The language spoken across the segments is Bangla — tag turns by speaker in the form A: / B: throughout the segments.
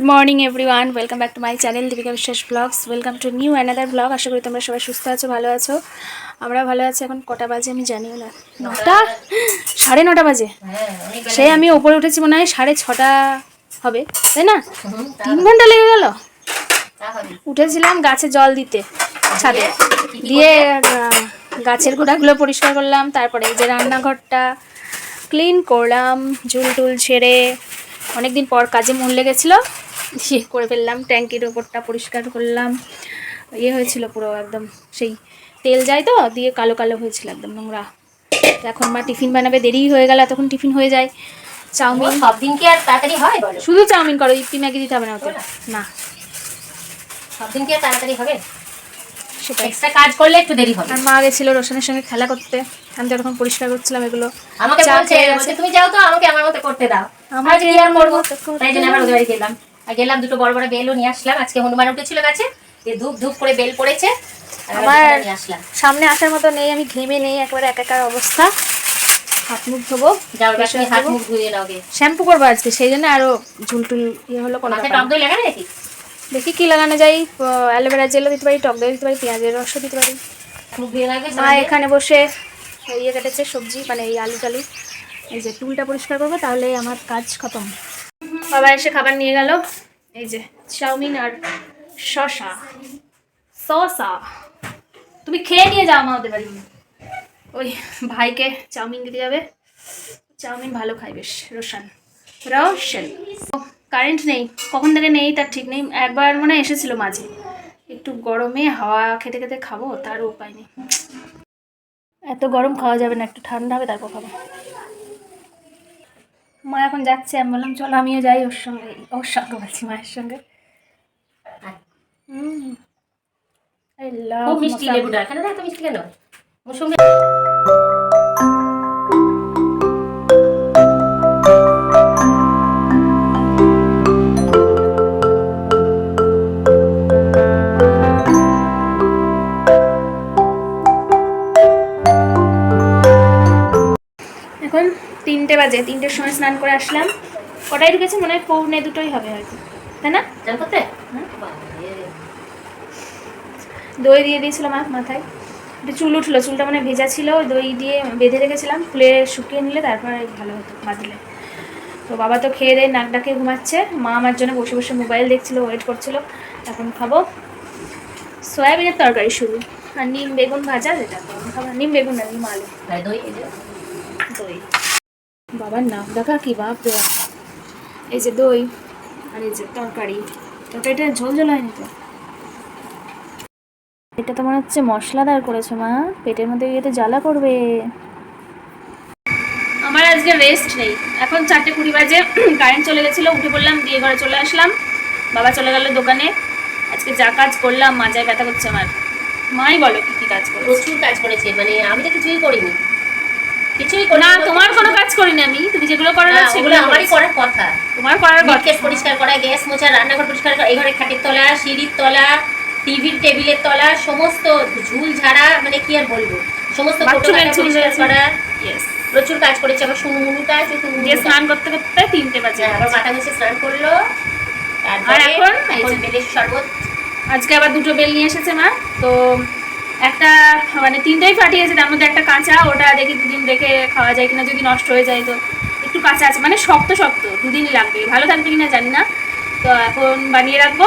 A: Good morning everyone welcome back to my channel Deepika Biswas vlogs welcome to new another vlog আশা করি তোমরা সবাই সুস্থ আছো, ভালো আছো। আমরা ভালো আছি এখন কটা বাজে আমি জানিও না। নটা? সাড়ে নটা বাজে? সে আমি ওপরে উঠেছি মনে হয় সাড়ে ছটা হবে, তাই না? তিন ঘণ্টা লেগে গেল? উঠেছিলাম গাছে জল দিতে, ছাদে। দিয়ে গাছের গোড়াগুলো পরিষ্কার করলাম, তারপরে যে রান্নাঘরটা ক্লিন করলাম, ঝুল টুল ছেড়ে। অনেকদিন পর কাজে মন লেগেছিলো। দিয়ে করে ফেললাম ট্যাঙ্কির ওপরটা পরিষ্কার করলাম। ইয়ে হয়েছিল পুরো একদম সেই তেল যায় তো দিয়ে কালো কালো হয়েছিল একদম নোংরা। এখন মা টিফিন বানাবে দেরি হয়ে গেল এতক্ষণ টিফিন হয়ে যায়। চাউমিন
B: সব দিন কি আর তাড়াতাড়ি হয় বলো?
A: শুধু চাউমিন করো ইপি ম্যাগি দিতে হবে না ওতে না।
B: সব দিন কি আর তাড়াতাড়ি হবে?
A: সেটাই।
B: এক্সট্রা কাজ করলে একটু দেরি হবে।
A: আর মা গেছিল রোশনের সঙ্গে খেলা করতে। আমি তো এরকম পরিষ্কার করছিলাম এগুলো
B: আমাকে
A: চা
B: বলছে
A: খেয়ে
B: তুমি যাও তো আমাকে আমার মতো করতে দাও।
A: আমার
B: কি আর করব? তাই জন্য আবার ওদের বাড়ি গেলাম। আর গেলাম দুটো বড় বড় বেলও নিয়ে আসলাম। আজকে হনুমান উঠেছিল গাছে দিয়ে ধূপ ধূপ করে বেল পড়েছে।
A: আমার
B: আসলাম।
A: সামনে আসার মতো নেই আমি ঘেমে নেই একবারে একাকার অবস্থা। হাত মুখ ধোবো
B: যাও এবার তুমি হাত মুখ ধুয়ে নাও
A: শ্যাম্পু করব আজকে সেই জন্য আরও ঝুলটুল ইয়ে হলো কোনো
B: টক দই লাগানো নাকি?
A: দেখি কি লাগানো যায় অ্যালোভেরা জেলও দিতে পারি টক দই দিতে পারি পেঁয়াজের রসও দিতে পারি। মা এখানে বসে ইয়ে কেটেছে সবজি মানে এই আলু টালু। এই যে টুলটা পরিষ্কার করব তাহলে আমার কাজ খতম। বাবা এসে খাবার নিয়ে গেল। এই যে চাউমিন আর শসা। শসা। তুমি খেয়ে নিয়ে যাও আমাদের বাড়ি। ওই ভাইকে চাউমিন দিতে যাবে। চাউমিন ভালো খাই বেশ, রোশন। রোশন। কারেন্ট নেই। কখন থেকে নেই তার ঠিক নেই। একবার মনে এসেছিল মাঝে। একটু গরমে হাওয়া খেতে খেতে খাব তারও উপায় নেই। এত গরম খাওয়া যাবে না, একটু ঠান্ডা হবে তারপর খাব। মা এখন যাচ্ছে আমি বললাম চলো আমিও যাই ওর সঙ্গে। ওর সঙ্গে বলছি মায়ের সঙ্গে।
B: মিষ্টি। লেবুটা। কেন এত মিষ্টি কেন? মৌসুমি
A: বাজে তিনটের সময় স্নান করে আসলাম। কটায় ঢুকেছে মনে হয় পৌনে দুটোই হবে হয়তো। তাই না?
B: করতে
A: দই দিয়ে দিয়েছিলাম মাথায়। একটু চুল উঠল চুলটা মানে ভেজা ছিল দই দিয়ে বেঁধে রেখেছিলাম ফুলে শুকিয়ে নিলে তারপরে ভালো হতো বাঁধলে। তো বাবা তো খেয়ে দিয়ে নাক ডাকে ঘুমাচ্ছে। মা আমার জন্য বসে বসে মোবাইল দেখছিল ওয়েট করছিল। এখন খাব। সয়াবিনের তরকারি শুরু। আর নিম বেগুন ভাজা যেটা খাবার। নিম বেগুন না নিম আলু।
B: দই
A: দই। বাবার নাক ডাকা কি বাপ রে। এই যে দই আর এই যে তরকারি। তরকারিটা ঝোল ঝোল হয়নি তো? এটা তো মনে হচ্ছে মশলাদার করেছ মা। পেটের মধ্যে গিয়ে তো জ্বালা করবে। আমার আজকে রেস্ট নেই। এখন চারটে কুড়ি বাজে কারেন্ট চলে গেছিল, উঠে পড়লাম, দিয়ে ঘরে চলে আসলাম। বাবা চলে গেল দোকানে। আজকে যা কাজ করলাম, মাজায় ব্যথা করছে আমার। মাই বলো কি কি কাজ করো
B: প্রচুর কাজ করেছে মানে আমি তো কিছুই করিনি। কিছুই করি
A: না তোমার কোনো কাজ করিনি আমি। তুমি যেগুলো করো না
B: সেগুলো আমারই করার কথা।
A: তোমার করার কথা।
B: মিটকেস পরিষ্কার করা গ্যাস মোছা রান্নাঘর পরিষ্কার করা এই ঘরে খাটের তলা সিঁড়ির তলা টিভির টেবিলের তলা সমস্ত ঝুল ঝাড়া মানে কি আর বলব? সমস্ত পরিষ্কার করা।
A: ইয়েস
B: প্রচুর কাজ করেছে। শুনুমুনু কাজ ওই
A: দিয়ে স্নান করতে করতে তিনটে বাজে।
B: হ্যাঁ, আবার মাথা ঘষে স্নান করল।
A: আর এখন?
B: এখন বেলের শরবত।
A: আজকে আবার দুটো বেল নিয়ে এসেছে মা। তো একটা মানে তিনটেই ফাটিয়েছে, তার মধ্যে একটা কাঁচা, ওটা দেখি দুদিন রেখে খাওয়া যায় কিনা, যদি নষ্ট হয়ে যায় তো একটু কাঁচা আছে মানে শক্ত শক্ত, দুদিনই লাগবে। ভালো থাকবে কিনা জানি না। তো এখন বানিয়ে রাখব।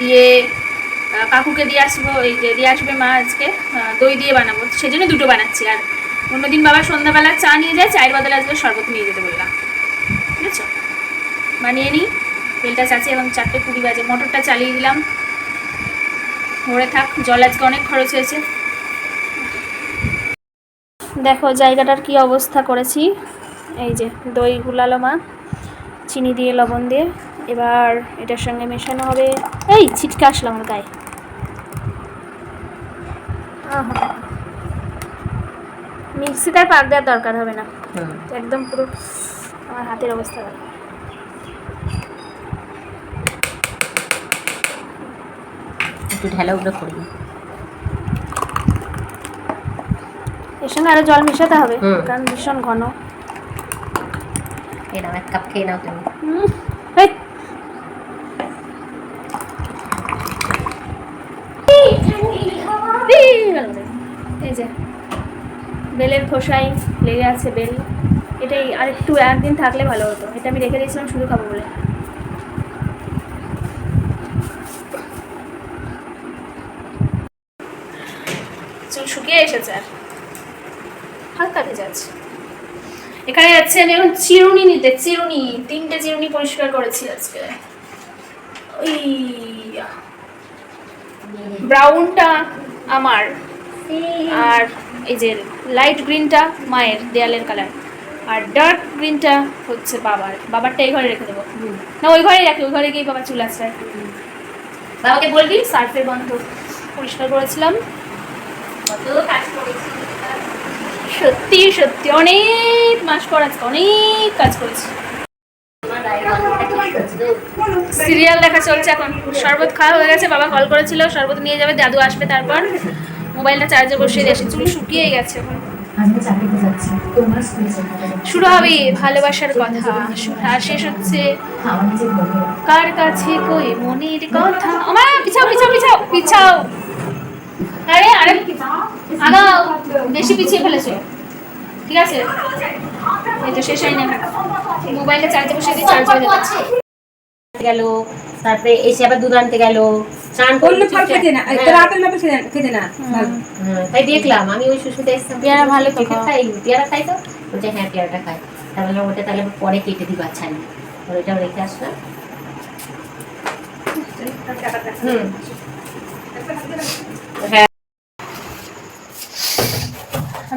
A: দিয়ে কাকুকে দিয়ে আসব, এই যে দিয়ে আসবে মা আজকে দই দিয়ে বানাবো। সেজন্য দুটো বানাচ্ছি। আর অন্যদিন বাবা সন্ধ্যাবেলা চা নিয়ে যায়, চায়ের বদলে আজকে শরবত নিয়ে যেতে বললাম। বুঝেছ? বানিয়ে নিই। বেলটা চাচি এবং চারটে কুড়ি বাজে মোটরটা চালিয়ে দিলাম। ভরে থাক জল আজকে অনেক খরচ হয়েছে। দেখো জায়গাটার কি অবস্থা করেছি। এই যে দই গুলালো মা চিনি দিয়ে লবণ দিয়ে। এবার এটার সঙ্গে মেশানো হবে। এই ছিটকে আসলাম আমার গায়ে। মিক্সিতে আর পাক দেওয়ার দরকার হবে না। একদম পুরো আমার হাতের অবস্থা
B: একটু ঢেলা উপরে করবি
A: এর সঙ্গে আরও জল মেশাতে হবে কারণ ভীষণ ঘন।
B: এরকম এক কাপ খেয়ে নাও তুমি।
A: বেলের খোসাই লেগে আছে বেল। এটাই আর একটু একদিন থাকলে ভালো হতো। এটা আমি রেখে দিয়েছিলাম শুধু খাব বলে। শুকিয়ে এসেছে হালকা ভেজা আছে। এখানে যাচ্ছে, আমি এখন চিরুনি নিতে, চিরুনি, তিনটে চিরুনি পরিষ্কার করেছি আজকে। ওই ব্রাউনটা আমার আর এই যে লাইট গ্রিনটা মায়ের দেয়ালের কালার আর ডার্ক গ্রিনটা হচ্ছে বাবার। বাবারটা এই ঘরে রেখে দেবো। না, ওই ঘরেই রাখি, ওই ঘরে গিয়ে বাবা চুল আছে বাবাকে বলবি সার্ফের বন্ধ পরিষ্কার করেছিলাম। সত্যি সত্যি, অনেক মাস পর আজকে অনেক কাজ করেছি।
B: আমার।
A: সিরিয়াল দেখা চলছে এখন। শরবত খাওয়া হয়ে গেছে, বাবা কল করেছিল, শরবত নিয়ে যাবে, দাদু আসবে তারপর। মোবাইলটা চার্জে বসিয়ে দিয়েছে, চুল শুকিয়ে গেছে এখন। শুরু হবে ভালোবাসার কথা। আর শেষ হচ্ছে।
C: আমার
A: কার কাছে কই মনের কথা? আমা পিছাও পিছাও পিছাও পিছাও আরে আরে আগাও বেশি পিছিয়ে ফেলেছে। ঠিক আছে? এই তো শেষ হয়নি। মোবাইলটা চার্জে বসিয়ে দিয়ে চার্জ হয়ে যাচ্ছে
B: গেল তারপরে এসে আবার দুধ আনতে গেল। স্নান
D: অন্য ফল খেতে না
B: হ্যাঁ,
D: তোর আপেল মাপেল খেতে না- খেতে না।
B: হ্যাঁ, তাই দেখলাম আমি ওই সুস্মিতা এসেছিলাম।
A: পেয়ারা ভালো তো
B: খাই পেয়ারা খাই তো। বলছে হ্যাঁ পেয়ারাটা খাই। তাহলে ওটা তাহলে পরে কেটে দিবা আচ্ছা নি ওইটাও রেখে আসলাম। হুম। হ্যাঁ।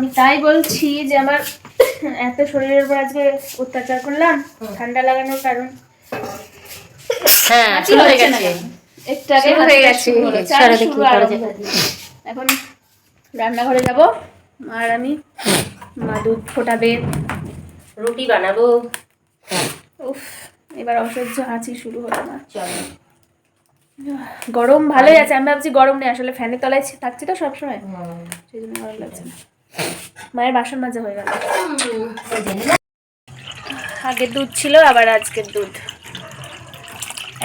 A: আমি তাই বলছি যে আমার এত শরীরের উপর আজকে অত্যাচার করলাম ঠান্ডা লাগানোর কারণ।
B: হ্যাঁ শুরু হয়ে গেছে।
A: একটু আগে
B: হয়ে গেছে।
A: এখন রান্নাঘরে যাব আর আমি মা দুধ ফোটাবে।
B: রুটি বানাবো।
A: উফ এবার অসহ্য হাঁচি শুরু হলো না।
B: চলো।
A: গরম ভালোই আছে। আমি ভাবছি গরম নেই আসলে ফ্যানের তলায় ছি- থাকছি তো সবসময়। সেই জন্য গরম লাগছে না। মায়ের বাসন মাজা হয়ে গেল? আগের দুধ ছিল আবার আজকের দুধ।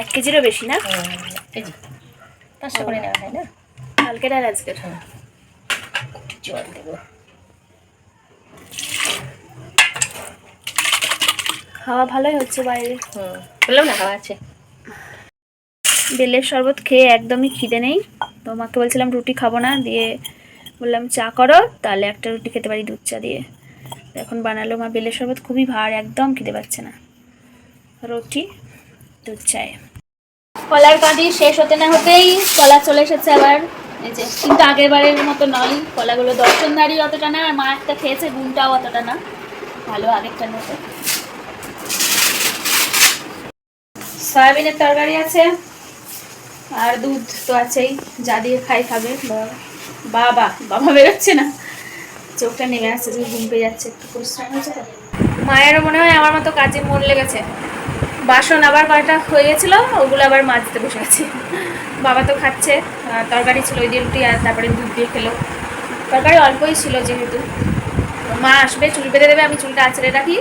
A: এক কেজিরও বেশি না?
B: পাঁচশো করে নেওয়া হয় না?
A: কালকের আর আজকের।
B: জল দেবো।
A: খাওয়া ভালোই হচ্ছে বাইরে।
B: বললাম না হাওয়া আছে।
A: বেলের শরবত খেয়ে একদমই খিদে নেই। তো মাকে বলছিলাম রুটি খাব না দিয়ে বললাম, চা করো, তাহলে একটা রুটি খেতে পারি দুধ চা দিয়ে। এখন বানালো মা, বেলের শরবত খুবই ভার, একদম খেতে পাচ্ছে না। রুটি, দুধ চায়ে। কলার কাঁদি শেষ হতে না হতেই কলা চলে এসেছে আবার। এই যে, কিন্তু আগের বারের মতো নয়, কলাগুলো দর্শনদারি অতটা না, আর মা একটা খেয়েছে গুণটাও অতটা না। ভালো আগেরটার মতো। সয়াবিনের তরকারি আছে, আর দুধ তো আছেই, যা দিয়ে খাই খাবে বাবা বাবা বেরোচ্ছে না। চোখটা নেমে আসছে যে ঘুম পেয়ে যাচ্ছে, একটু পরিশ্রম হয়েছে তো? মায়েরও মনে হয় আমার মতো কাজে মন লেগেছে। বাসন আবার কয়টা হয়ে গেছিল, ওগুলো আবার মাজতে বসে গেছে বাবা তো খাচ্ছে তরকারি ছিল, ওই দিয়ে রুটি আর তারপরে দুধ দিয়ে খেলো। তরকারি অল্পই ছিল যেহেতু। মা আসবে, চুল বেঁধে দেবে, আমি চুলটা আঁচড়ে রাখি।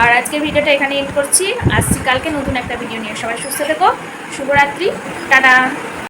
A: আর আজকের ভিডিওটা এখানে এন্ড করছি। আসছি কালকে নতুন একটা ভিডিও নিয়ে। সবাই সুস্থ থেকো, শুভরাত্রি, টাটা।